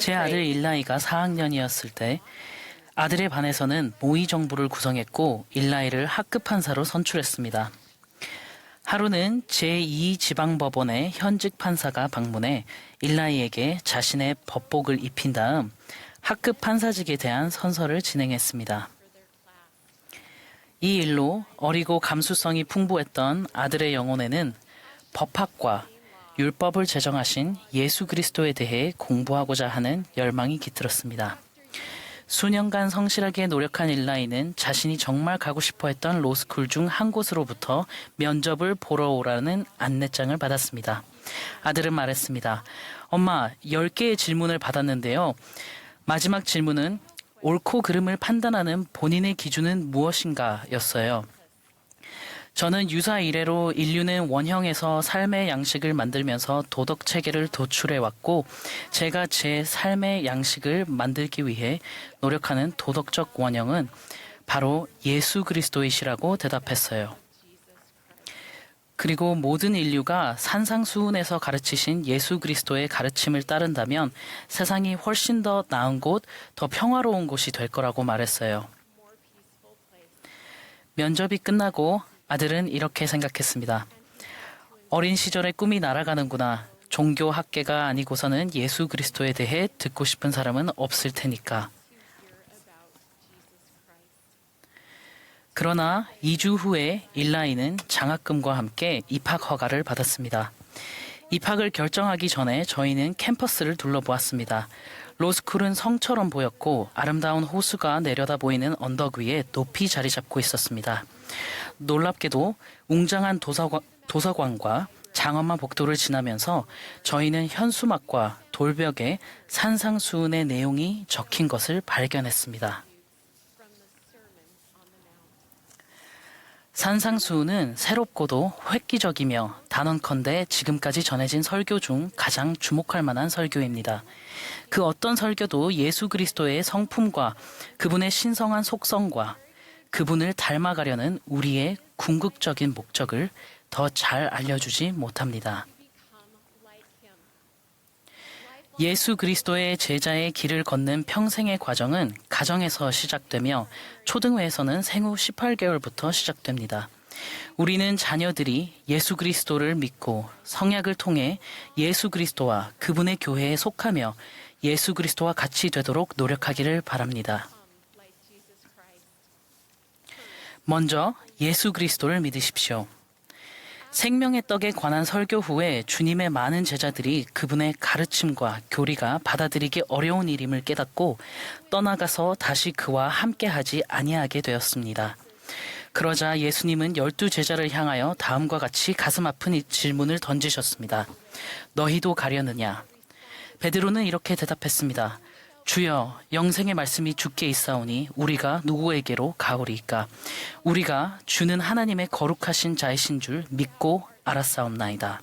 제 아들 일라이가 4학년이었을 때 아들의 반에서는 모의 정부를 구성했고 일라이를 학급 판사로 선출했습니다. 하루는 제2지방법원의 현직 판사가 방문해 일라이에게 자신의 법복을 입힌 다음 학급 판사직에 대한 선서를 진행했습니다. 이 일로 어리고 감수성이 풍부했던 아들의 영혼에는 법학과 율법을 제정하신 예수 그리스도에 대해 공부하고자 하는 열망이 깃들었습니다. 수년간 성실하게 노력한 일라이는 자신이 정말 가고 싶어 했던 로스쿨 중 한 곳으로부터 면접을 보러 오라는 안내장을 받았습니다. 아들은 말했습니다. 엄마, 10개의 질문을 받았는데요. 마지막 질문은 옳고 그름을 판단하는 본인의 기준은 무엇인가 였어요. 저는 유사 이래로 인류는 원형에서 삶의 양식을 만들면서 도덕 체계를 도출해 왔고 제가 제 삶의 양식을 만들기 위해 노력하는 도덕적 원형은 바로 예수 그리스도이시라고 대답했어요. 그리고 모든 인류가 산상수훈에서 가르치신 예수 그리스도의 가르침을 따른다면 세상이 훨씬 더 나은 곳, 더 평화로운 곳이 될 거라고 말했어요. 면접이 끝나고 아들은 이렇게 생각했습니다. 어린 시절의 꿈이 날아가는구나. 종교 학계가 아니고서는 예수 그리스도에 대해 듣고 싶은 사람은 없을 테니까. 그러나 2주 후에 일라이는 장학금과 함께 입학 허가를 받았습니다. 입학을 결정하기 전에 저희는 캠퍼스를 둘러보았습니다. 로스쿨은 성처럼 보였고 아름다운 호수가 내려다 보이는 언덕 위에 높이 자리 잡고 있었습니다. 놀랍게도 웅장한 도서관, 도서관과 장엄한 복도를 지나면서 저희는 현수막과 돌벽에 산상수훈의 내용이 적힌 것을 발견했습니다. 산상수훈은 새롭고도 획기적이며 단언컨대 지금까지 전해진 설교 중 가장 주목할 만한 설교입니다. 그 어떤 설교도 예수 그리스도의 성품과 그분의 신성한 속성과 그분을 닮아가려는 우리의 궁극적인 목적을 더 잘 알려주지 못합니다. 예수 그리스도의 제자의 길을 걷는 평생의 과정은 가정에서 시작되며 초등회에서는 생후 18개월부터 시작됩니다. 우리는 자녀들이 예수 그리스도를 믿고 성약을 통해 예수 그리스도와 그분의 교회에 속하며 예수 그리스도와 같이 되도록 노력하기를 바랍니다. 먼저 예수 그리스도를 믿으십시오. 생명의 떡에 관한 설교 후에 주님의 많은 제자들이 그분의 가르침과 교리가 받아들이기 어려운 일임을 깨닫고 떠나가서 다시 그와 함께하지 아니하게 되었습니다. 그러자 예수님은 열두 제자를 향하여 다음과 같이 가슴 아픈 이 질문을 던지셨습니다. 너희도 가려느냐? 베드로는 이렇게 대답했습니다. 주여 영생의 말씀이 주께 있사오니 우리가 누구에게로 가오리이까 우리가 주는 하나님의 거룩하신 자이신 줄 믿고 알았사옵나이다.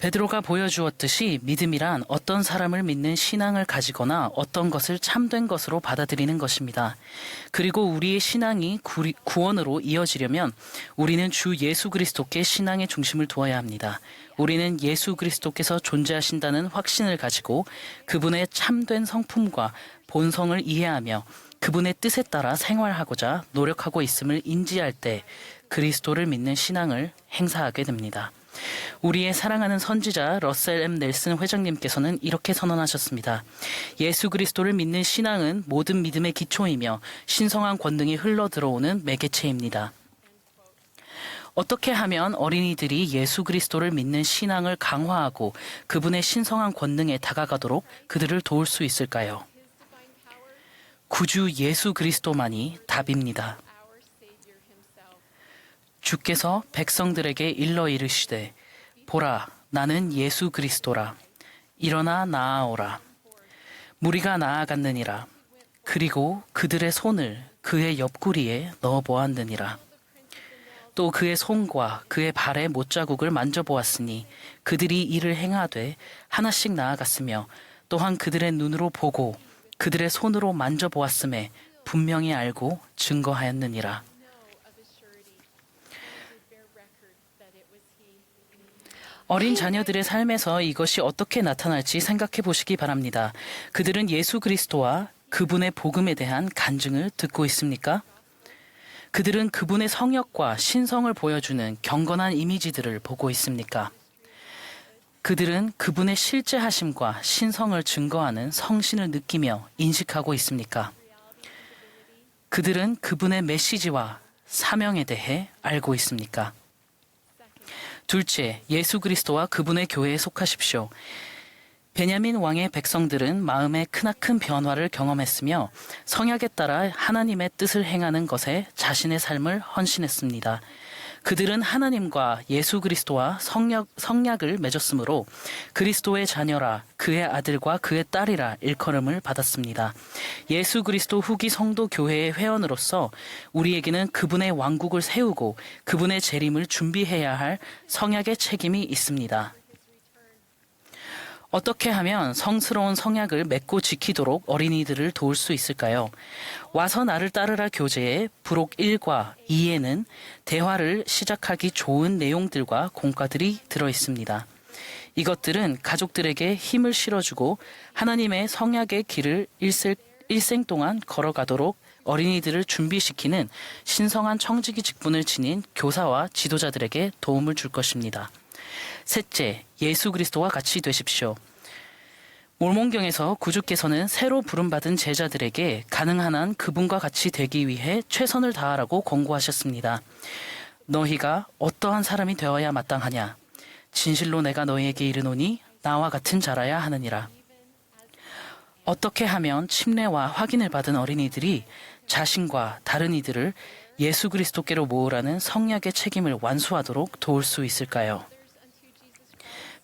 베드로가 보여주었듯이 믿음이란 어떤 사람을 믿는 신앙을 가지거나 어떤 것을 참된 것으로 받아들이는 것입니다. 그리고 우리의 신앙이 구원으로 이어지려면 우리는 주 예수 그리스도께 신앙의 중심을 두어야 합니다. 우리는 예수 그리스도께서 존재하신다는 확신을 가지고 그분의 참된 성품과 본성을 이해하며 그분의 뜻에 따라 생활하고자 노력하고 있음을 인지할 때 그리스도를 믿는 신앙을 행사하게 됩니다. 우리의 사랑하는 선지자 러셀 M 넬슨 회장님께서는 이렇게 선언하셨습니다. 예수 그리스도를 믿는 신앙은 모든 믿음의 기초이며 신성한 권능이 흘러 들어오는 매개체입니다. 어떻게 하면 어린이들이 예수 그리스도를 믿는 신앙을 강화하고 그분의 신성한 권능에 다가가도록 그들을 도울 수 있을까요? 구주 예수 그리스도만이 답입니다. 주께서 백성들에게 일러 이르시되 보라 나는 예수 그리스도라. 일어나 나아오라. 무리가 나아갔느니라. 그리고 그들의 손을 그의 옆구리에 넣어 보았느니라. 또 그의 손과 그의 발의 못자국을 만져보았으니 그들이 이를 행하되 하나씩 나아갔으며 또한 그들의 눈으로 보고 그들의 손으로 만져보았음에 분명히 알고 증거하였느니라. 어린 자녀들의 삶에서 이것이 어떻게 나타날지 생각해 보시기 바랍니다. 그들은 예수 그리스도와 그분의 복음에 대한 간증을 듣고 있습니까? 그들은 그분의 성역과 신성을 보여주는 경건한 이미지들을 보고 있습니까? 그들은 그분의 실제 하심과 신성을 증거하는 성신을 느끼며 인식하고 있습니까? 그들은 그분의 메시지와 사명에 대해 알고 있습니까? 둘째, 예수 그리스도와 그분의 교회에 속하십시오. 베냐민 왕의 백성들은 마음의 크나큰 변화를 경험했으며 성약에 따라 하나님의 뜻을 행하는 것에 자신의 삶을 헌신했습니다. 그들은 하나님과 예수 그리스도와 성약, 성약을 맺었으므로 그리스도의 자녀라 그의 아들과 그의 딸이라 일컬음을 받았습니다. 예수 그리스도 후기 성도 교회의 회원으로서 우리에게는 그분의 왕국을 세우고 그분의 재림을 준비해야 할 성약의 책임이 있습니다. 어떻게 하면 성스러운 성약을 맺고 지키도록 어린이들을 도울 수 있을까요? 와서 나를 따르라 교재의 부록 1과 2에는 대화를 시작하기 좋은 내용들과 공과들이 들어 있습니다. 이것들은 가족들에게 힘을 실어주고 하나님의 성약의 길을 일생, 일생 동안 걸어가도록 어린이들을 준비시키는 신성한 청지기 직분을 지닌 교사와 지도자들에게 도움을 줄 것입니다. 셋째, 예수 그리스도와 같이 되십시오. 몰몬경에서 구주께서는 새로 부름받은 제자들에게 가능한 한 그분과 같이 되기 위해 최선을 다하라고 권고하셨습니다. 너희가 어떠한 사람이 되어야 마땅하냐? 진실로 내가 너희에게 이르노니 나와 같은 자라야 하느니라. 어떻게 하면 침례와 확인을 받은 어린이들이 자신과 다른 이들을 예수 그리스도께로 모으라는 성약의 책임을 완수하도록 도울 수 있을까요?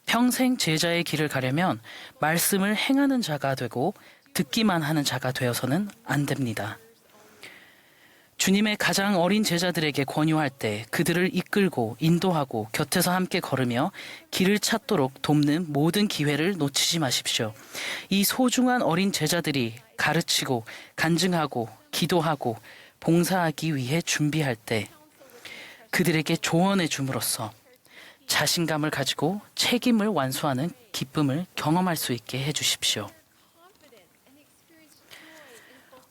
평생 제자의 길을 가려면 말씀을 행하는 자가 되고 듣기만 하는 자가 되어서는 안 됩니다. 주님의 가장 어린 제자들에게 권유할 때 그들을 이끌고 인도하고 곁에서 함께 걸으며 길을 찾도록 돕는 모든 기회를 놓치지 마십시오. 이 소중한 어린 제자들이 가르치고 간증하고 기도하고 봉사하기 위해 준비할 때 그들에게 조언해 줌으로써 자신감을 가지고 책임을 완수하는 기쁨을 경험할 수 있게 해 주십시오.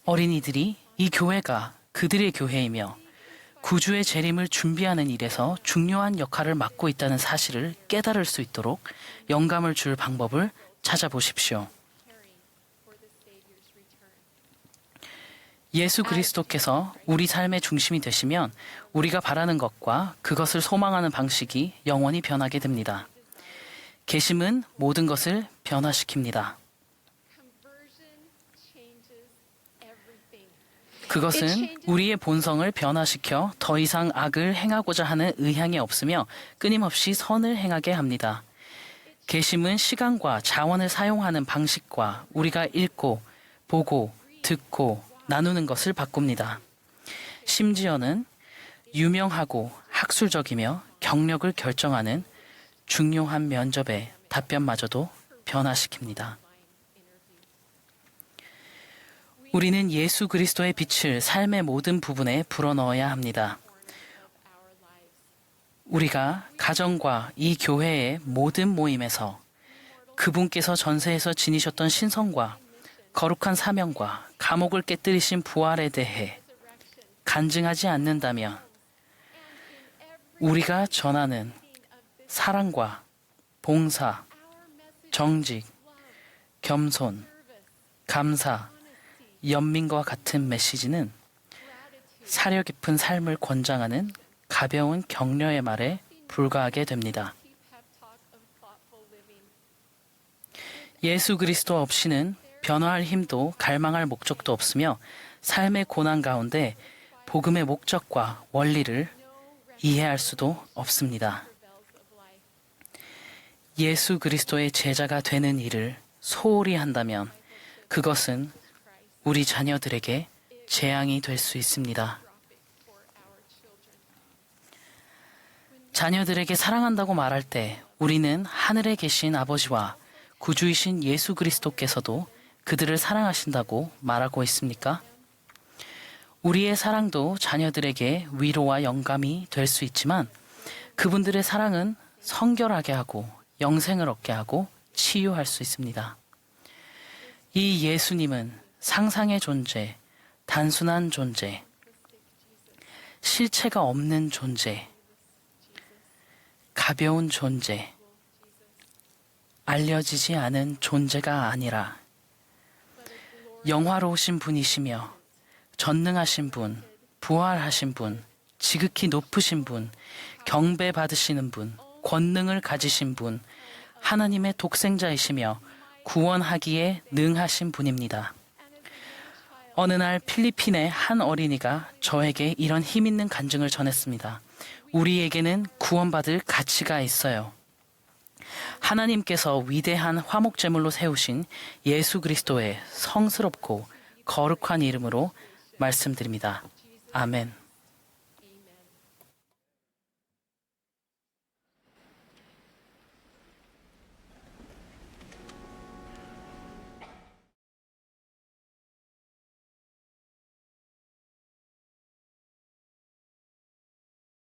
어린이들이 이 교회가 그들의 교회이며 구주의 재림을 준비하는 일에서 중요한 역할을 맡고 있다는 사실을 깨달을 수 있도록 영감을 줄 방법을 찾아보십시오. 예수 그리스도께서 우리 삶의 중심이 되시면 우리가 바라는 것과 그것을 소망하는 방식이 영원히 변하게 됩니다. 계심은 모든 것을 변화시킵니다. 그것은 우리의 본성을 변화시켜 더 이상 악을 행하고자 하는 의향이 없으며 끊임없이 선을 행하게 합니다. 계심은 시간과 자원을 사용하는 방식과 우리가 읽고, 보고, 듣고, 나누는 것을 바꿉니다. 심지어는 유명하고 학술적이며 경력을 결정하는 중요한 면접의 답변마저도 변화시킵니다. 우리는 예수 그리스도의 빛을 삶의 모든 부분에 불어넣어야 합니다. 우리가 가정과 이 교회의 모든 모임에서 그분께서 전세에서 지니셨던 신성과 거룩한 사명과 감옥을 깨뜨리신 부활에 대해 간증하지 않는다면 우리가 전하는 사랑과 봉사, 정직, 겸손, 감사, 연민과 같은 메시지는 사려 깊은 삶을 권장하는 가벼운 격려의 말에 불과하게 됩니다. 예수 그리스도 없이는 변화할 힘도 갈망할 목적도 없으며 삶의 고난 가운데 복음의 목적과 원리를 이해할 수도 없습니다. 예수 그리스도의 제자가 되는 일을 소홀히 한다면 그것은 우리 자녀들에게 재앙이 될 수 있습니다. 자녀들에게 사랑한다고 말할 때 우리는 하늘에 계신 아버지와 구주이신 예수 그리스도께서도 그들을 사랑하신다고 말하고 있습니까? 우리의 사랑도 자녀들에게 위로와 영감이 될 수 있지만 그분들의 사랑은 성결하게 하고 영생을 얻게 하고 치유할 수 있습니다. 이 예수님은 상상의 존재, 단순한 존재, 실체가 없는 존재, 가벼운 존재, 알려지지 않은 존재가 아니라 영화로우신 분이시며 전능하신 분, 부활하신 분, 지극히 높으신 분, 경배 받으시는 분, 권능을 가지신 분, 하나님의 독생자이시며 구원하기에 능하신 분입니다. 어느 날 필리핀의 한 어린이가 저에게 이런 힘 있는 간증을 전했습니다. 우리에게는 구원받을 가치가 있어요. 하나님께서 위대한 화목 제물로 세우신 예수 그리스도의 성스럽고 거룩한 이름으로 말씀드립니다. 아멘.